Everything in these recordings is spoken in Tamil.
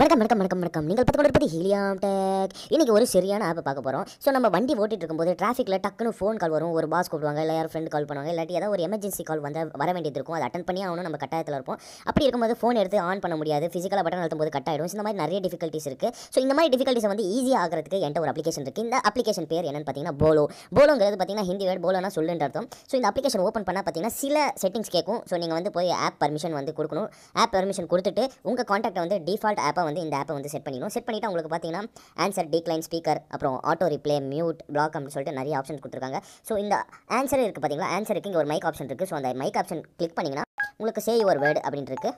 வணக்கம் வணக்கம் வணக்கம் வணக்கம். நீங்கள் பார்த்து கொண்டிருப்பது ஹீலியாம் டேக். இன்றைக்கி ஒரு சரியான ஆப்பை பார்க்க போகிறோம் ஸோ நம்ம வண்டி ஓட்டிட்டு இருக்கும்போது டிராஃபிக்கில் டக்குன்னு ஃபோன் கால் வரும். ஒரு பாஸ் கூப்பிடுவாங்க இல்லை யாரும் ஃப்ரெண்டு கால் பண்ணுவாங்க இல்லாட்டி ஏதாவது ஒரு எமர்ஜென்சி கால் வந்து வர வேண்டியது இருக்கும். அதை அட்டன் பண்ணி ஆகணும். நம்ம கட்டாயத்தில் இருப்போம். அப்படி இருக்கும்போது ஃபோன் எடுத்து ஆன் பண்ண முடியாது. ஃபிசிக்கலாக பட்டன் அழுத்தும் போது கட் ஆகிடும் இந்த மாதிரி நிறைய டிஃபிகல்ட்டிஸ் இருக்குது ஸோ இந்த மாதிரி டிஃபிகல்ட்டிஸ் வந்து ஈஸியாக ஆகிறதுக்கு என்கிட்ட ஒரு அப்ளிகேஷன் இருக்குது இந்த அப்ளிகேஷன் பேர் என்னன்னு பார்த்தீங்கன்னா போலோ போலோங்கிறது பார்த்தீங்கன்னா ஹிந்தி வேர்ட் போலோனா சொல்லுன்ற அர்த்தம். ஸோ இந்த அப்ளிகேஷன் ஓப்பன் பண்ணால் பார்த்தீங்கன்னா சில செட்டிங்ஸ் கேட்கும். ஸோ நீங்கள் வந்து போய் ஆப் பர்மிஷன் வந்து கொடுக்கணும். ஆப் பர்மிஷன் கொடுத்துட்டு உங்கள் காண்டாக்டை வந்து டிஃபால்ட் ஆப்பை வந்து இந்த ஆப்பை வந்து செட் பண்ணிடணும். செட் பண்ணிவிட்டு உங்களுக்கு பார்த்தீங்கன்னா ஆன்சர் டிக்ளைன் ஸ்பீக்கர் அப்புறம் ஆட்டோ ரிப்ளே மியூட் பிளாக் அப்படின்னு சொல்லிட்டு நிறைய ஆப்ஷன் கொடுத்துருக்காங்க. ஸோ இந்த ஆன்சர் இருக்குது பார்த்தீங்களா ஆன்சருக்கு இங்கே ஒரு மைக் ஆப்ஷன் இருக்குது ஸோ அந்த மைக் ஆப்ஷன் கிளிக் பண்ணிங்கன்னா உங்களுக்கு சே யுவர் வேர்டு அப்படின்ட்டு இருக்கு.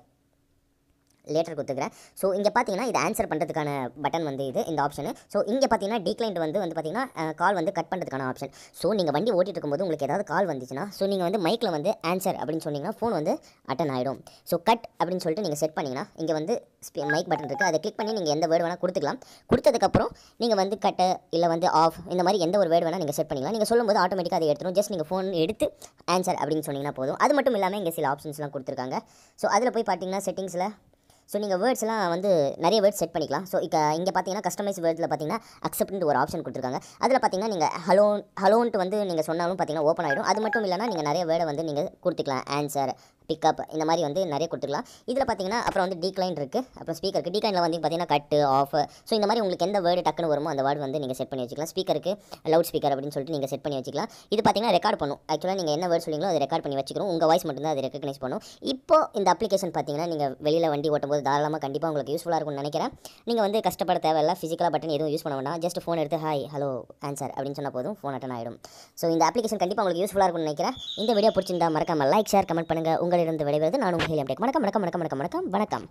லேட்டர் கொடுத்துக்கிறேன். ஸோ இங்கே பார்த்தீங்கன்னா இது ஆன்சர் பண்ணுறதுக்கான பட்டன் வந்து இது இந்த ஆப்ஷனு ஸோ இங்கே பார்த்தீங்கன்னா டீக்ளைண்ட் வந்து வந்து பார்த்தீங்கன்னா கால் வந்து கட் பண்ணுறதுக்கான ஆப்ஷன் ஸோ நீங்கள் வண்டி ஓட்டிட்டு இருக்கும்போது உங்களுக்கு ஏதாவது கால் வந்துச்சுன்னா ஸோ நீங்கள் வந்து மைக்கில் வந்து ஆன்சர் அப்படின்னு சொன்னீங்கன்னா ஃபோன் வந்து அட்டன் ஆகிடும் ஸோ கட் அப்படின்னு சொல்லிட்டு நீங்கள் செட் பண்ணிங்கன்னா இங்கே வந்து மைக் பட்டன் இருக்குது அதை கிளிக் பண்ணி நீங்கள் எந்த வேர்டு வேணால் கொடுத்துக்கலாம். கொடுத்ததுக்கப்புறம் நீங்கள் வந்து கட்டு இல்லை வந்து ஆஃப் இந்த மாதிரி எந்த ஒரு வேர்டு வேணால் நீங்கள் செட் பண்ணிக்கலாம் நீங்கள் சொல்லும்போது ஆட்டோமேட்டிக்காக அதை எடுத்துரும். ஜஸ்ட் நீங்கள் ஃபோன் எடுத்து ஆன்சர் அப்படின்னு சொன்னீங்கன்னா போதும். அது மட்டும் இல்லாமல் இங்கே சில ஆப்ஷன்ஸ்லாம் கொடுத்துருக்காங்க. ஸோ அதில் போய் பார்த்தீங்கன்னா செட்டிங்ஸில் ஸோ நீங்கள் வேர்ட்ஸ்லாம் வந்து நிறைய வேர்ட்ஸ் செட் பண்ணிக்கலாம். ஸோ இங்கே இங்கே பார்த்தீங்கன்னா கஸ்டமைஸ் வேர்ட்ஸில் பார்த்தீங்கன்னா அக்செப்ட்னு ஒரு ஆப்ஷன் கொடுத்துருக்காங்க. அதில் பார்த்தீங்கன்னா நீங்கள் ஹலோ ஹலோன்ட்டு வந்து நீங்கள் சொன்னாலும் பார்த்தீங்கன்னா ஓப்பன் ஆகிடும் அது மட்டும் இல்லைனா நீங்கள் நிறைய வேர்டை வந்து நீங்கள் கொடுத்துக்கலாம். ஆன்சர் பிக்கப் இந்த மாதிரி வந்து நிறைய கொடுத்துக்கலாம். இதில் பார்த்தீங்கன்னா அப்புறம் வந்து டீக்ளைன் இருக்குது அப்புறம் ஸ்பீக்கருக்கு டீக்ளைனில் வந்து பார்த்தீங்கன்னா கட்டு ஆஃப் ஸோ இந்த மாதிரி உங்களுக்கு எந்த வேர்டு டக்குன்னு வருமோ அந்த வேர்டு வந்து நீங்கள் செட் பண்ணி வச்சுக்கலாம். ஸ்பீக்கருக்கு லவுட் ஸ்பீக்கர் அப்படின்னு சொல்லிட்டு நீங்கள் செட் பண்ணி வச்சுக்கலாம். இது பார்த்தீங்கன்னா ரெக்கார்ட் பண்ணும். ஆக்சுவலாக நீங்கள் என்ன வேர்ட் சொல்லிங்களோ அதை ரெக்கார்ட் பண்ணி வச்சுக்கிறோம் உங்கள் வாய்ஸ் மட்டும் தான் அதை ரெக்கக்னைஸ் பண்ணும். இப்போ இந்த அப்ளிகேஷன் பார்த்தீங்கன்னா நீங்கள் வெளியில் வண்டி ஓட்டும் போது தாராளமாக கண்டிப்பாக உங்களுக்கு யூஸ்ஃபுல்லாக இருக்கும்னு நினைக்கிறேன். நீங்கள் வந்து கஷ்டப்பட தேவையில்ல ஃபிசிக்கலாக பட்டன் எதுவும் யூஸ் பண்ண வேண்டாம். ஜஸ்ட் ஃபோன் எடுத்து ஹாய் ஹலோ ஆன்சர் அப்படின்னு சொன்னால் போதும் ஃபோன் அட்டன் ஆகிடும் ஸோ இந்த அப்ளிகேஷன் கண்டிப்பாக உங்களுக்கு யூஸ்ஃபுல்லாக இருக்கும்னு நினைக்கிறேன். இந்த வீடியோ பிடிச்சிருந்தா மறக்காமல் லைக் ஷேர் கமெண்ட் பண்ணுங்கள் உங்களிடம் விடைபெறுது நான் உங்கள் ஹேலியம் டெக் வணக்கம் வணக்கம் வணக்கம் வணக்கம் வணக்கம் வணக்கம்.